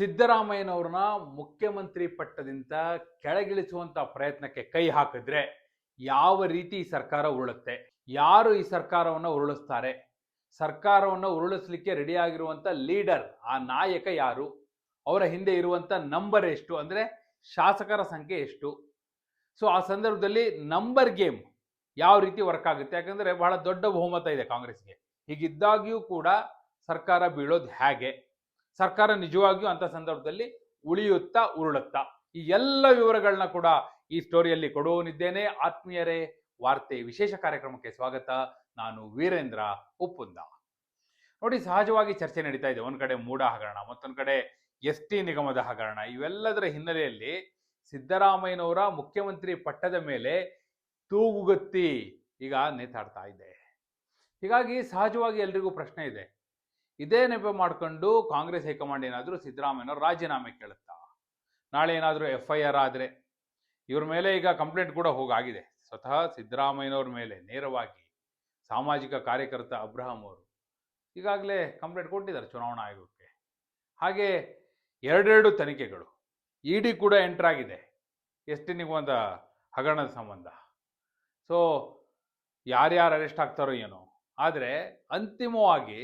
ಸಿದ್ದರಾಮಯ್ಯನವ್ರನ್ನ ಮುಖ್ಯಮಂತ್ರಿ ಪಟ್ಟದಿಂದ ಕೆಳಗಿಳಿಸುವಂತ ಪ್ರಯತ್ನಕ್ಕೆ ಕೈ ಹಾಕಿದ್ರೆ ಯಾವ ರೀತಿ ಈ ಸರ್ಕಾರ ಉರುಳುತ್ತೆ? ಯಾರು ಈ ಸರ್ಕಾರವನ್ನ ಉರುಳಿಸ್ತಾರೆ? ಸರ್ಕಾರವನ್ನ ಉರುಳಿಸ್ಲಿಕ್ಕೆ ರೆಡಿ ಆಗಿರುವಂತ ಲೀಡರ್ ಆ ನಾಯಕ ಯಾರು? ಅವರ ಹಿಂದೆ ಇರುವಂತ ನಂಬರ್ ಎಷ್ಟು? ಅಂದ್ರೆ ಶಾಸಕರ ಸಂಖ್ಯೆ ಎಷ್ಟು? ಸೊ ಆ ಸಂದರ್ಭದಲ್ಲಿ ನಂಬರ್ ಗೇಮ್ ಯಾವ ರೀತಿ ವರ್ಕ್ ಆಗುತ್ತೆ? ಯಾಕಂದ್ರೆ ಬಹಳ ದೊಡ್ಡ ಬಹುಮತ ಇದೆ ಕಾಂಗ್ರೆಸ್ಗೆ. ಹೀಗಿದ್ದಾಗ್ಯೂ ಕೂಡ ಸರ್ಕಾರ ಬೀಳೋದು ಹೇಗೆ? ಸರ್ಕಾರ ನಿಜವಾಗಿಯೂ ಅಂತ ಸಂದರ್ಭದಲ್ಲಿ ಉಳಿಯುತ್ತಾ ಉರುಳುತ್ತಾ. ಈ ಎಲ್ಲ ವಿವರಗಳನ್ನ ಕೂಡ ಈ ಸ್ಟೋರಿಯಲ್ಲಿ ಕೊಡುವನಿದ್ದೇನೆ ಆತ್ಮೀಯರೇ, ವಾರ್ತೆ ವಿಶೇಷ ಕಾರ್ಯಕ್ರಮಕ್ಕೆ ಸ್ವಾಗತ. ನಾನು ವೀರೇಂದ್ರ ಉಪ್ಪುಂದ. ನೋಡಿ, ಸಹಜವಾಗಿ ಚರ್ಚೆ ನಡೀತಾ ಇದೆ. ಒಂದ್ ಕಡೆ ಮೂಡ ಹಗರಣ, ಮತ್ತೊಂದು ಕಡೆ ಎಸ್ ಟಿ ನಿಗಮದ ಹಗರಣ. ಇವೆಲ್ಲದರ ಹಿನ್ನೆಲೆಯಲ್ಲಿ ಸಿದ್ದರಾಮಯ್ಯನವರ ಮುಖ್ಯಮಂತ್ರಿ ಪಟ್ಟದ ಮೇಲೆ ತೂಗುಗತ್ತಿ ಈಗ ನೇತಾಡ್ತಾ ಇದೆ. ಹೀಗಾಗಿ ಸಹಜವಾಗಿ ಎಲ್ರಿಗೂ ಪ್ರಶ್ನೆ ಇದೆ. ಇದೇ ನೆಪ ಮಾಡ್ಕೊಂಡು ಕಾಂಗ್ರೆಸ್ ಹೈಕಮಾಂಡ್ ಏನಾದರೂ ಸಿದ್ದರಾಮಯ್ಯನವರು ರಾಜೀನಾಮೆ ಕೇಳುತ್ತಾ? ನಾಳೆ ಏನಾದರೂ ಎಫ್ ಐ ಆರ್ ಆದರೆ ಇವ್ರ ಮೇಲೆ ಈಗ ಕಂಪ್ಲೇಂಟ್ ಕೂಡ ಹೋಗಾಗಿದೆ. ಸ್ವತಃ ಸಿದ್ದರಾಮಯ್ಯನವ್ರ ಮೇಲೆ ನೇರವಾಗಿ ಸಾಮಾಜಿಕ ಕಾರ್ಯಕರ್ತ ಅಬ್ರಹಾಂ ಅವರು ಈಗಾಗಲೇ ಕಂಪ್ಲೇಂಟ್ ಕೊಟ್ಟಿದ್ದಾರೆ ಚುನಾವಣಾ ಆಯೋಗಕ್ಕೆ. ಹಾಗೆ ಎರಡೆರಡು ತನಿಖೆಗಳು ಇ ಡಿ ಕೂಡ ಎಂಟರ್ ಆಗಿದೆ. ಎಷ್ಟು ಒಂದು ಹಗರಣದ ಸಂಬಂಧ. ಸೊ ಯಾರ್ಯಾರು ಅರೆಸ್ಟ್ ಆಗ್ತಾರೋ ಏನೋ. ಆದರೆ ಅಂತಿಮವಾಗಿ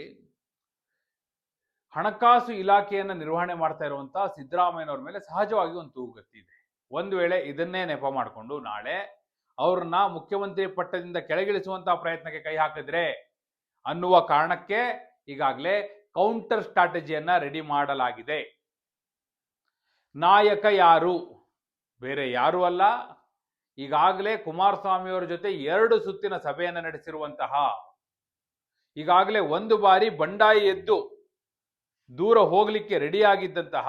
ಹಣಕಾಸು ಇಲಾಖೆಯನ್ನು ನಿರ್ವಹಣೆ ಮಾಡ್ತಾ ಇರುವಂತಹ ಸಿದ್ದರಾಮಯ್ಯನವ್ರ ಮೇಲೆ ಸಹಜವಾಗಿ ಒಂದು ತೂಗುಗತ್ತಿ ಇದೆ. ಒಂದು ವೇಳೆ ಇದನ್ನೇ ನೆಪ ಮಾಡಿಕೊಂಡು ನಾಳೆ ಅವ್ರನ್ನ ಮುಖ್ಯಮಂತ್ರಿ ಪಟ್ಟದಿಂದ ಕೆಳಗಿಳಿಸುವಂತಹ ಪ್ರಯತ್ನಕ್ಕೆ ಕೈ ಹಾಕಿದ್ರೆ ಅನ್ನುವ ಕಾರಣಕ್ಕೆ ಈಗಾಗಲೇ ಕೌಂಟರ್ ಸ್ಟ್ರಾಟಜಿಯನ್ನ ರೆಡಿ ಮಾಡಲಾಗಿದೆ. ನಾಯಕ ಯಾರು? ಬೇರೆ ಯಾರು ಅಲ್ಲ. ಈಗಾಗಲೇ ಕುಮಾರಸ್ವಾಮಿ ಅವರ ಜೊತೆ ಎರಡು ಸುತ್ತಿನ ಸಭೆಯನ್ನು ನಡೆಸಿರುವಂತಹ ಈಗಾಗಲೇ ಒಂದು ಬಾರಿ ಬಂಡಾಯಿ ಎದ್ದು ದೂರ ಹೋಗಲಿಕ್ಕೆ ರೆಡಿಯಾಗಿದ್ದಂತಹ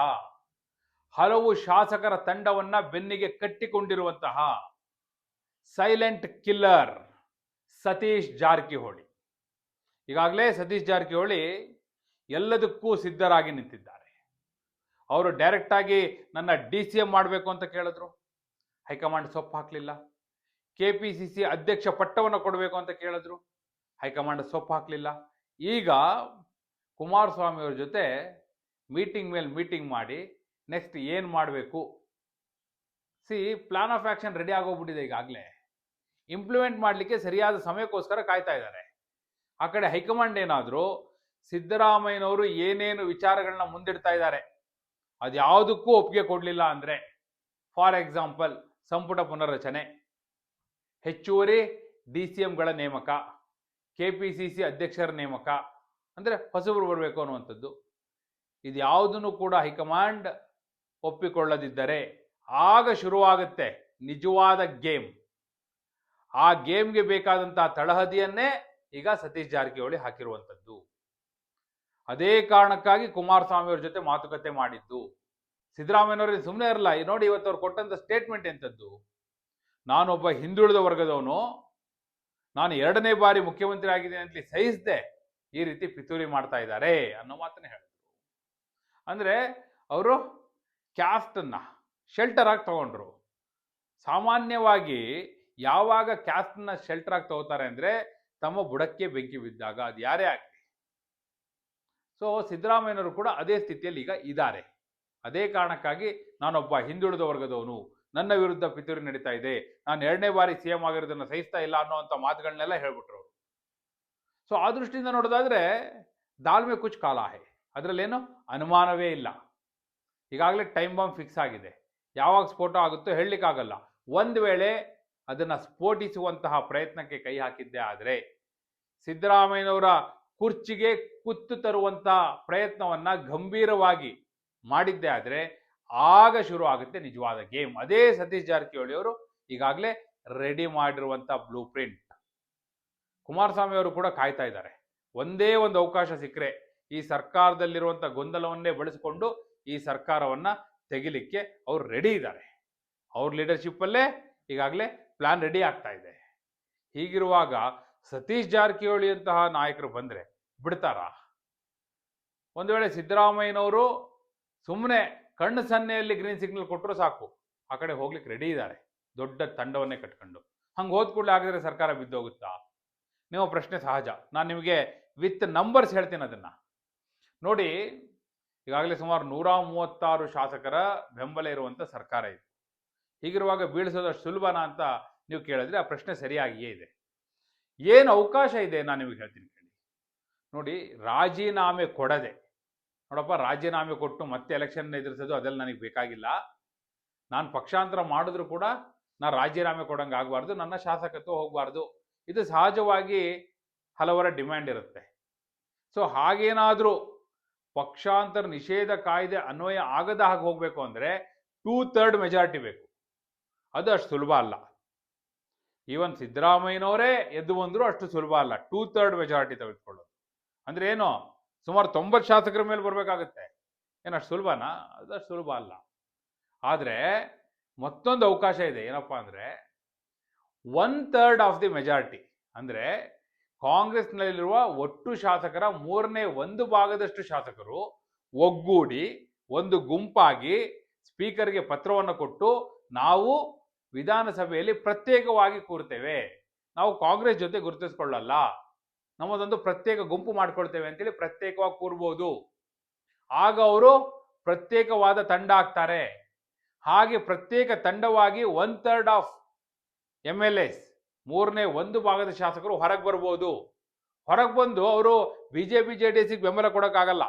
ಹಲವು ಶಾಸಕರ ತಂಡವನ್ನ ಬೆನ್ನಿಗೆ ಕಟ್ಟಿಕೊಂಡಿರುವಂತಹ ಸೈಲೆಂಟ್ ಕಿಲ್ಲರ್ ಸತೀಶ್ ಜಾರಕಿಹೊಳಿ. ಈಗಾಗಲೇ ಸತೀಶ್ ಜಾರಕಿಹೊಳಿ ಎಲ್ಲದಕ್ಕೂ ಸಿದ್ಧರಾಗಿ ನಿಂತಿದ್ದಾರೆ. ಅವರು ಡೈರೆಕ್ಟ್ ಆಗಿ ನನ್ನ ಡಿ ಸಿ ಎಂ ಮಾಡಬೇಕು ಅಂತ ಕೇಳಿದ್ರು. ಹೈಕಮಾಂಡ್ ಸೊಪ್ಪು ಹಾಕಲಿಲ್ಲ. ಕೆ ಪಿ ಸಿ ಸಿ ಅಧ್ಯಕ್ಷ ಪಟ್ಟವನ್ನು ಕೊಡಬೇಕು ಅಂತ ಕೇಳಿದ್ರು. ಹೈಕಮಾಂಡ್ ಸೊಪ್ಪು ಹಾಕಲಿಲ್ಲ. ಈಗ ಕುಮಾರಸ್ವಾಮಿ ಅವ್ರ ಜೊತೆ ಮೀಟಿಂಗ್ ಮೇಲೆ ಮೀಟಿಂಗ್ ಮಾಡಿ ನೆಕ್ಸ್ಟ್ ಏನು ಮಾಡಬೇಕು? C plan of action ready ಆಗೋಗ್ಬಿಟ್ಟಿದೆ ಈಗಾಗಲೇ. ಇಂಪ್ಲಿಮೆಂಟ್ ಮಾಡಲಿಕ್ಕೆ ಸರಿಯಾದ ಸಮಯಕ್ಕೋಸ್ಕರ ಕಾಯ್ತಾ ಇದ್ದಾರೆ. ಆ ಕಡೆ ಹೈಕಮಾಂಡ್ ಏನಾದರೂ ಸಿದ್ದರಾಮಯ್ಯನವರು ಏನೇನು ವಿಚಾರಗಳನ್ನ ಮುಂದಿಡ್ತಾ ಇದ್ದಾರೆ, ಅದ್ಯಾವುದಕ್ಕೂ ಒಪ್ಪಿಗೆ ಕೊಡಲಿಲ್ಲ ಅಂದರೆ ಫಾರ್ ಎಕ್ಸಾಂಪಲ್ ಸಂಪುಟ ಪುನರ್ರಚನೆ, ಹೆಚ್ಚುವರಿ ಡಿ ಸಿ ಎಂಗಳ ನೇಮಕ ಕೆ ಪಿ ಸಿ ಸಿ ಅಧ್ಯಕ್ಷರ ನೇಮಕ ಅಂದರೆ ಹೊಸಬರು ಬರಬೇಕು ಅನ್ನುವಂಥದ್ದು. ಇದು ಯಾವುದನ್ನು ಕೂಡ ಹೈಕಮಾಂಡ್ ಒಪ್ಪಿಕೊಳ್ಳದಿದ್ದರೆ ಆಗ ಶುರುವಾಗುತ್ತೆ ನಿಜವಾದ ಗೇಮ್. ಆ ಗೇಮ್ಗೆ ಬೇಕಾದಂತಹ ತಳಹದಿಯನ್ನೇ ಈಗ ಸತೀಶ್ ಜಾರಕಿಹೊಳಿ ಹಾಕಿರುವಂಥದ್ದು. ಅದೇ ಕಾರಣಕ್ಕಾಗಿ ಕುಮಾರಸ್ವಾಮಿ ಅವ್ರ ಜೊತೆ ಮಾತುಕತೆ ಮಾಡಿದ್ದು. ಸಿದ್ದರಾಮಯ್ಯನವರಿಗೆ ಸುಮ್ಮನೆ ಇರಲ್ಲ ನೋಡಿ ಇವತ್ತು ಅವ್ರು ಕೊಟ್ಟಂತ ಸ್ಟೇಟ್ಮೆಂಟ್ ಎಂಥದ್ದು? ನಾನೊಬ್ಬ ಹಿಂದುಳಿದ ವರ್ಗದವನು, ನಾನು ಎರಡನೇ ಬಾರಿ ಮುಖ್ಯಮಂತ್ರಿ ಆಗಿದ್ದೇನೆ ಅಂತ ಸಹಿಸದೆ. ಈ ರೀತಿ ಪಿತೂರಿ ಮಾಡ್ತಾ ಇದ್ದಾರೆ ಅನ್ನೋ ಮಾತನ್ನ ಹೇಳಿದ್ರು. ಅಂದ್ರೆ ಅವರು ಕ್ಯಾಸ್ಟನ್ನ ಶೆಲ್ಟರ್ ಆಗಿ ತಗೊಂಡ್ರು. ಸಾಮಾನ್ಯವಾಗಿ ಯಾವಾಗ ಕ್ಯಾಸ್ಟನ್ನ ಶೆಲ್ಟರ್ ಆಗಿ ತಗೋತಾರೆ ಅಂದ್ರೆ ತಮ್ಮ ಬುಡಕ್ಕೆ ಬೆಂಕಿ ಬಿದ್ದಾಗ ಅದು ಯಾರೇ ಆಗಲಿ. ಸೊ ಸಿದ್ದರಾಮಯ್ಯನವರು ಕೂಡ ಅದೇ ಸ್ಥಿತಿಯಲ್ಲಿ ಈಗ ಇದ್ದಾರೆ. ಅದೇ ಕಾರಣಕ್ಕಾಗಿ ನಾನೊಬ್ಬ ಹಿಂದುಳಿದ ವರ್ಗದವನು, ನನ್ನ ವಿರುದ್ಧ ಪಿತೂರಿ ನಡೀತಾ ಇದೆ, ನಾನು ಎರಡನೇ ಬಾರಿ ಸಿ ಎಂ ಆಗಿರೋದನ್ನ ಸಹಿಸ್ತಾ ಇಲ್ಲ ಅನ್ನೋಂಥ ಮಾತುಗಳನ್ನೆಲ್ಲ ಹೇಳ್ಬಿಟ್ರು. ಸೊ ಆ ದೃಷ್ಟಿಯಿಂದ ನೋಡೋದಾದ್ರೆ ದಾಳ್ಮೆ ಕುಚ್ ಕಾಲ ಹೇ. ಅದರಲ್ಲೇನು ಅನುಮಾನವೇ ಇಲ್ಲ. ಈಗಾಗಲೇ ಟೈಮ್ ಬಾಂಬ್ ಫಿಕ್ಸ್ ಆಗಿದೆ. ಯಾವಾಗ ಸ್ಫೋಟ ಆಗುತ್ತೋ ಹೇಳಲಿಕ್ಕಾಗಲ್ಲ. ಒಂದು ವೇಳೆ ಅದನ್ನು ಸ್ಫೋಟಿಸುವಂತಹ ಪ್ರಯತ್ನಕ್ಕೆ ಕೈ ಹಾಕಿದ್ದೆ ಆದರೆ ಸಿದ್ದರಾಮಯ್ಯನವರ ಕುರ್ಚಿಗೆ ಕುತ್ತು ತರುವಂತಹ ಪ್ರಯತ್ನವನ್ನು ಗಂಭೀರವಾಗಿ ಮಾಡಿದ್ದೆ ಆದರೆ ಆಗ ಶುರು ಆಗುತ್ತೆ ನಿಜವಾದ ಗೇಮ್. ಅದೇ ಸತೀಶ್ ಜಾರಕಿಹೊಳಿ ಅವರು ಈಗಾಗಲೇ ರೆಡಿ ಮಾಡಿರುವಂಥ ಬ್ಲೂ ಪ್ರಿಂಟ್ ಕುಮಾರಸ್ವಾಮಿ ಅವರು ಕೂಡ ಕಾಯ್ತಾ ಇದ್ದಾರೆ. ಒಂದೇ ಒಂದು ಅವಕಾಶ ಸಿಕ್ಕರೆ ಈ ಸರ್ಕಾರದಲ್ಲಿರುವಂಥ ಗೊಂದಲವನ್ನೇ ಬಳಸಿಕೊಂಡು ಈ ಸರ್ಕಾರವನ್ನ ತೆಗಿಲಿಕ್ಕೆ ಅವ್ರು ರೆಡಿ ಇದ್ದಾರೆ. ಅವ್ರ ಲೀಡರ್ಶಿಪ್ ಅಲ್ಲೇ ಈಗಾಗಲೇ ಪ್ಲಾನ್ ರೆಡಿ ಆಗ್ತಾ ಇದೆ. ಹೀಗಿರುವಾಗ ಸತೀಶ್ ಜಾರಕಿಹೊಳಿ ಅಂತಹ ನಾಯಕರು ಬಂದ್ರೆ ಬಿಡ್ತಾರಾ? ಒಂದು ವೇಳೆ ಸಿದ್ದರಾಮಯ್ಯನವರು ಸುಮ್ಮನೆ ಕಣ್ಣು ಸನ್ನೆಯಲ್ಲಿ ಗ್ರೀನ್ ಸಿಗ್ನಲ್ ಕೊಟ್ಟರು ಸಾಕು. ಆ ಕಡೆ ಹೋಗ್ಲಿಕ್ಕೆ ರೆಡಿ ಇದ್ದಾರೆ. ದೊಡ್ಡ ತಂಡವನ್ನೇ ಕಟ್ಕೊಂಡು. ಹಂಗೆ ಹೋದ ಕೂಡಲೇ ಆಗಿದ್ರೆ ಸರ್ಕಾರ ಬಿದ್ದೋಗುತ್ತಾ? ನಿಮ್ಮ ಪ್ರಶ್ನೆ ಸಹಜ. ನಾನು ನಿಮಗೆ ವಿತ್ ನಂಬರ್ಸ್ ಹೇಳ್ತೀನಿ ಅದನ್ನು. ನೋಡಿ, ಈಗಾಗಲೇ ಸುಮಾರು ನೂರ ಮೂವತ್ತಾರು ಶಾಸಕರ ಬೆಂಬಲ ಇರುವಂಥ ಸರ್ಕಾರ ಇದೆ. ಹೀಗಿರುವಾಗ ಬೀಳಿಸೋದಷ್ಟು ಸುಲಭನಾ ಅಂತ ನೀವು ಕೇಳಿದ್ರೆ ಆ ಪ್ರಶ್ನೆ ಸರಿಯಾಗಿಯೇ ಇದೆ. ಏನು ಅವಕಾಶ ಇದೆ ನಾನು ನಿಮಗೆ ಹೇಳ್ತೀನಿ ಕೇಳಿ. ನೋಡಿ, ರಾಜೀನಾಮೆ ಕೊಡದೆ, ನೋಡಪ್ಪ, ರಾಜೀನಾಮೆ ಕೊಟ್ಟು ಮತ್ತೆ ಎಲೆಕ್ಷನ್ ಎದುರಿಸೋದು ಅದೆಲ್ಲ ನನಗೆ ಬೇಕಾಗಿಲ್ಲ. ನಾನು ಪಕ್ಷಾಂತರ ಮಾಡಿದ್ರು ಕೂಡ ನಾನು ರಾಜೀನಾಮೆ ಕೊಡೋಂಗೆ ಆಗಬಾರ್ದು, ನನ್ನ ಶಾಸಕತ್ವ ಹೋಗಬಾರ್ದು. ಇದು ಸಹಜವಾಗಿ ಹಲವರ ಡಿಮ್ಯಾಂಡ್ ಇರುತ್ತೆ. ಸೊ, ಹಾಗೇನಾದರೂ ಪಕ್ಷಾಂತರ ನಿಷೇಧ ಕಾಯ್ದೆ ಅನ್ವಯ ಆಗದ ಹಾಗೆ ಹೋಗಬೇಕು ಅಂದರೆ ಟೂ ಥರ್ಡ್ ಮೆಜಾರಿಟಿ ಬೇಕು. ಅದು ಅಷ್ಟು ಸುಲಭ ಅಲ್ಲ. ಈವನ್ ಸಿದ್ದರಾಮಯ್ಯನವರೇ ಎದ್ದು ಬಂದರೂ ಅಷ್ಟು ಸುಲಭ ಅಲ್ಲ. ಟೂ ಥರ್ಡ್ ಮೆಜಾರಿಟಿ ತೆಗೆದುಕೊಳ್ಳೋದು. ಅಂದ್ರೆ ಏನು? ಸುಮಾರು ತೊಂಬತ್ತು ಶಾಸಕರ ಮೇಲೆ ಬರಬೇಕಾಗುತ್ತೆ. ಏನು, ಅಷ್ಟು ಸುಲಭನಾ? ಅದು ಅಷ್ಟು ಸುಲಭ ಅಲ್ಲ. ಆದರೆ ಮತ್ತೊಂದು ಅವಕಾಶ ಇದೆ. ಏನಪ್ಪಾ ಅಂದರೆ one third of the majority ಅಂದರೆ ಕಾಂಗ್ರೆಸ್ನಲ್ಲಿರುವ ಒಟ್ಟು ಶಾಸಕರ ಮೂರನೇ ಒಂದು ಭಾಗದಷ್ಟು ಶಾಸಕರು ಒಗ್ಗೂಡಿ, ಒಂದು ಗುಂಪಾಗಿ ಸ್ಪೀಕರ್ಗೆ ಪತ್ರವನ್ನು ಕೊಟ್ಟು ನಾವು ವಿಧಾನಸಭೆಯಲ್ಲಿ ಪ್ರತ್ಯೇಕವಾಗಿ ಕೂರ್ತೇವೆ. ನಾವು ಕಾಂಗ್ರೆಸ್ ಜೊತೆ ಗುರುತಿಸ್ಕೊಳ್ಳಲ್ಲ. ನಮ್ಮದೊಂದು ಪ್ರತ್ಯೇಕ ಗುಂಪು ಮಾಡ್ಕೊಳ್ತೇವೆ ಅಂತೇಳಿ ಪ್ರತ್ಯೇಕವಾಗಿ ಕೂರ್ಬೋದು. ಆಗ ಅವರು ಪ್ರತ್ಯೇಕವಾದ ತಂಡ ಆಗ್ತಾರೆ. ಹಾಗೆ ಪ್ರತ್ಯೇಕ ತಂಡವಾಗಿ one third of M L S ಮೂರನೇ ಒಂದು ಭಾಗದ ಶಾಸಕರು ಹೊರಗೆ ಬರ್ಬೋದು. ಹೊರಗೆ ಬಂದು ಅವರು B J P J D ಎಸ್ಗೆ ಬೆಂಬಲ ಕೊಡೋಕ್ಕಾಗಲ್ಲ.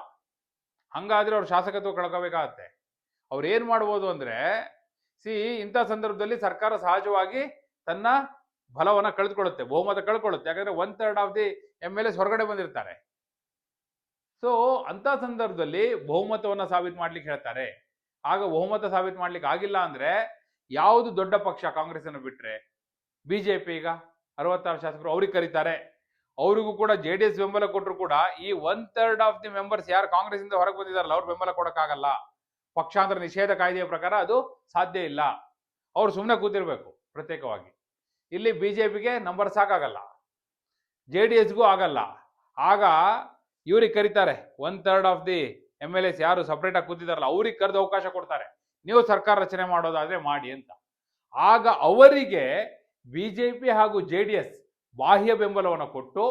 ಹಂಗಾದ್ರೆ ಅವ್ರ ಶಾಸಕತ್ವ ಕಳ್ಕೋಬೇಕಾಗತ್ತೆ. ಅವ್ರು ಏನು ಮಾಡ್ಬೋದು ಅಂದರೆ, ಸಿ ಇಂಥ ಸಂದರ್ಭದಲ್ಲಿ ಸರ್ಕಾರ ಸಹಜವಾಗಿ ತನ್ನ ಬಲವನ್ನು ಕಳೆದುಕೊಳ್ಳುತ್ತೆ ಬಹುಮತ ಕಳ್ಕೊಳ್ಳುತ್ತೆ ಯಾಕಂದರೆ one third of the M L S ಹೊರಗಡೆ ಬಂದಿರ್ತಾರೆ. ಸೊ ಅಂಥ ಸಂದರ್ಭದಲ್ಲಿ ಬಹುಮತವನ್ನು ಸಾಬೀತು ಮಾಡ್ಲಿಕ್ಕೆ ಹೇಳ್ತಾರೆ. ಆಗ ಬಹುಮತ ಸಾಬೀತು ಮಾಡ್ಲಿಕ್ಕೆ ಆಗಿಲ್ಲ ಅಂದರೆ, ಯಾವುದು ದೊಡ್ಡ ಪಕ್ಷ ಕಾಂಗ್ರೆಸ್ ಅನ್ನು ಜೆ ಪಿ ಈಗ ಅರವತ್ತಾರು ಶಾಸಕರು ಅವ್ರಿಗೆ ಕರೀತಾರೆ. ಅವರಿಗೂ ಕೂಡ ಜೆ ಡಿ ಎಸ್ ಬೆಂಬಲ ಕೊಟ್ಟರು ಕೂಡ ಈ one third of the members ಯಾರು ಕಾಂಗ್ರೆಸ್ ಇಂದ ಹೊರಗೆ ಬಂದಿದಾರಲ್ಲ ಅವ್ರ ಬೆಂಬಲ ಕೊಡೋಕ್ಕಾಗಲ್ಲ. ಪಕ್ಷಾಂತರ ನಿಷೇಧ ಕಾಯ್ದೆಯ ಪ್ರಕಾರ ಅದು ಸಾಧ್ಯ ಇಲ್ಲ. ಅವ್ರು ಸುಮ್ಮನೆ ಕೂತಿರ್ಬೇಕು ಪ್ರತ್ಯೇಕವಾಗಿ. ಇಲ್ಲಿ ಬಿ ಜೆ ಪಿಗೆ ನಂಬರ್ ಸಾಕಾಗಲ್ಲ. ಜೆ ಡಿ ಎಸ್ಗೂ ಆಗಲ್ಲ. ಆಗ ಇವ್ರಿಗೆ ಕರೀತಾರೆ one third of the M L S ಯಾರು ಸಪ್ರೇಟಾಗಿ ಕೂತಿದಾರಲ್ಲ ಅವ್ರಿಗೆ ಕರೆದು ಅವಕಾಶ ಕೊಡ್ತಾರೆ. ನೀವು ಸರ್ಕಾರ ರಚನೆ ಮಾಡೋದಾದ್ರೆ ಮಾಡಿ ಅಂತ. ಆಗ ಅವರಿಗೆ ಬಿಜೆಪಿ ಹಾಗೂ ಜೆ ಡಿ ಎಸ್ ಬಾಹ್ಯ ಬೆಂಬಲವನ್ನು ಕೊಟ್ಟು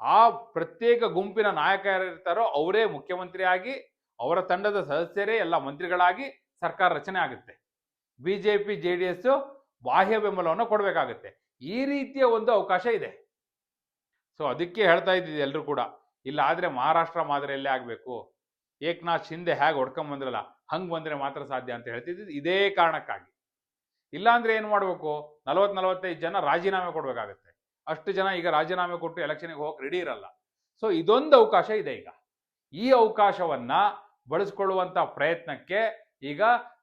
ಆ ಪ್ರತ್ಯೇಕ ಗುಂಪಿನ ನಾಯಕ ಯಾರಿರ್ತಾರೋ ಅವರೇ ಮುಖ್ಯಮಂತ್ರಿಯಾಗಿ ಅವರ ತಂಡದ ಸದಸ್ಯರೇ ಎಲ್ಲ ಮಂತ್ರಿಗಳಾಗಿ ಸರ್ಕಾರ ರಚನೆ ಆಗುತ್ತೆ. ಬಿಜೆಪಿ ಜೆ ಡಿ ಎಸ್ ಬಾಹ್ಯ ಬೆಂಬಲವನ್ನು ಕೊಡಬೇಕಾಗುತ್ತೆ. ಈ ರೀತಿಯ ಒಂದು ಅವಕಾಶ ಇದೆ. ಸೊ ಅದಕ್ಕೆ ಹೇಳ್ತಾ ಇದ್ದಿದ್ದು ಎಲ್ಲರೂ ಕೂಡ. ಇಲ್ಲ ಆದರೆ ಮಹಾರಾಷ್ಟ್ರ ಮಾದರಿಯಲ್ಲೇ ಆಗಬೇಕು? ಏಕನಾಥ್ ಶಿಂದೆ ಹೇಗೆ ಹೊಡ್ಕೊಂಡ್ ಬಂದ್ರಲ್ಲ, ಹಂಗೆ ಬಂದರೆ ಮಾತ್ರ ಸಾಧ್ಯ ಅಂತ ಹೇಳ್ತಿದ್ದು ಇದೇ ಕಾರಣಕ್ಕಾಗಿ. ಇಲ್ಲಾಂದ್ರೆ ಏನು ಮಾಡಬೇಕು? ನಲವತ್ ನಲವತ್ತೈದು ಜನ ರಾಜೀನಾಮೆ ಕೊಡಬೇಕಾಗತ್ತೆ. ಅಷ್ಟು ಜನ ಈಗ ರಾಜೀನಾಮೆ ಕೊಟ್ಟು ಎಲೆಕ್ಷನ್ಗೆ ಹೋಗಕ್ಕೆ ರೆಡಿ ಇರಲ್ಲ. ಸೊ ಇದೊಂದು ಅವಕಾಶ ಇದೆ ಈಗ. ಈ ಅವಕಾಶವನ್ನ ಬಳಸ್ಕೊಳ್ಳುವಂಥ ಪ್ರಯತ್ನಕ್ಕೆ ಈಗ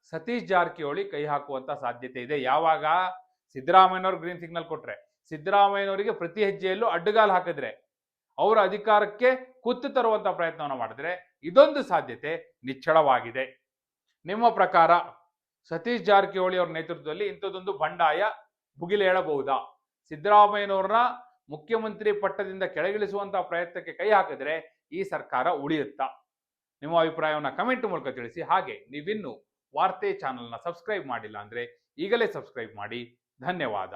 ಸತೀಶ್ ಜಾರಕಿಹೊಳಿ ಕೈ ಹಾಕುವಂತ ಸಾಧ್ಯತೆ ಇದೆ. ಯಾವಾಗ? ಸಿದ್ದರಾಮಯ್ಯನವ್ರು ಗ್ರೀನ್ ಸಿಗ್ನಲ್ ಕೊಟ್ರೆ. ಸಿದ್ದರಾಮಯ್ಯನವರಿಗೆ ಪ್ರತಿ ಹೆಜ್ಜೆಯಲ್ಲೂ ಅಡ್ಡಗಾಲು ಹಾಕಿದ್ರೆ, ಅವರ ಅಧಿಕಾರಕ್ಕೆ ಕುತ್ತು ತರುವಂತ ಪ್ರಯತ್ನವನ್ನು ಮಾಡಿದ್ರೆ ಇದೊಂದು ಸಾಧ್ಯತೆ ನಿಚ್ಚಳವಾಗಿದೆ. ನಿಮ್ಮ ಪ್ರಕಾರ? ಸತೀಶ್ ಜಾರಕಿಹೊಳಿ ಅವರ ನೇತೃತ್ವದಲ್ಲಿ ಇಂಥದ್ದೊಂದು ಬಂಡಾಯ ಭುಗಿಲೇಳಬಹುದಾ ಸಿದ್ದರಾಮಯ್ಯನವ್ರನ್ನ ಮುಖ್ಯಮಂತ್ರಿ ಪಟ್ಟದಿಂದ ಕೆಳಗಿಳಿಸುವಂತಹ ಪ್ರಯತ್ನಕ್ಕೆ ಕೈ ಹಾಕಿದ್ರೆ ಈ ಸರ್ಕಾರ ಉಳಿಯುತ್ತಾ? ನಿಮ್ಮ ಅಭಿಪ್ರಾಯವನ್ನು ಕಮೆಂಟ್ ಮೂಲಕ ತಿಳಿಸಿ. ಹಾಗೆ ನೀವಿನ್ನು ವಾರ್ತೆ ಚಾನಲ್ನ ಸಬ್ಸ್ಕ್ರೈಬ್ ಮಾಡಿಲ್ಲ ಅಂದ್ರೆ ಈಗಲೇ ಸಬ್ಸ್ಕ್ರೈಬ್ ಮಾಡಿ. ಧನ್ಯವಾದ.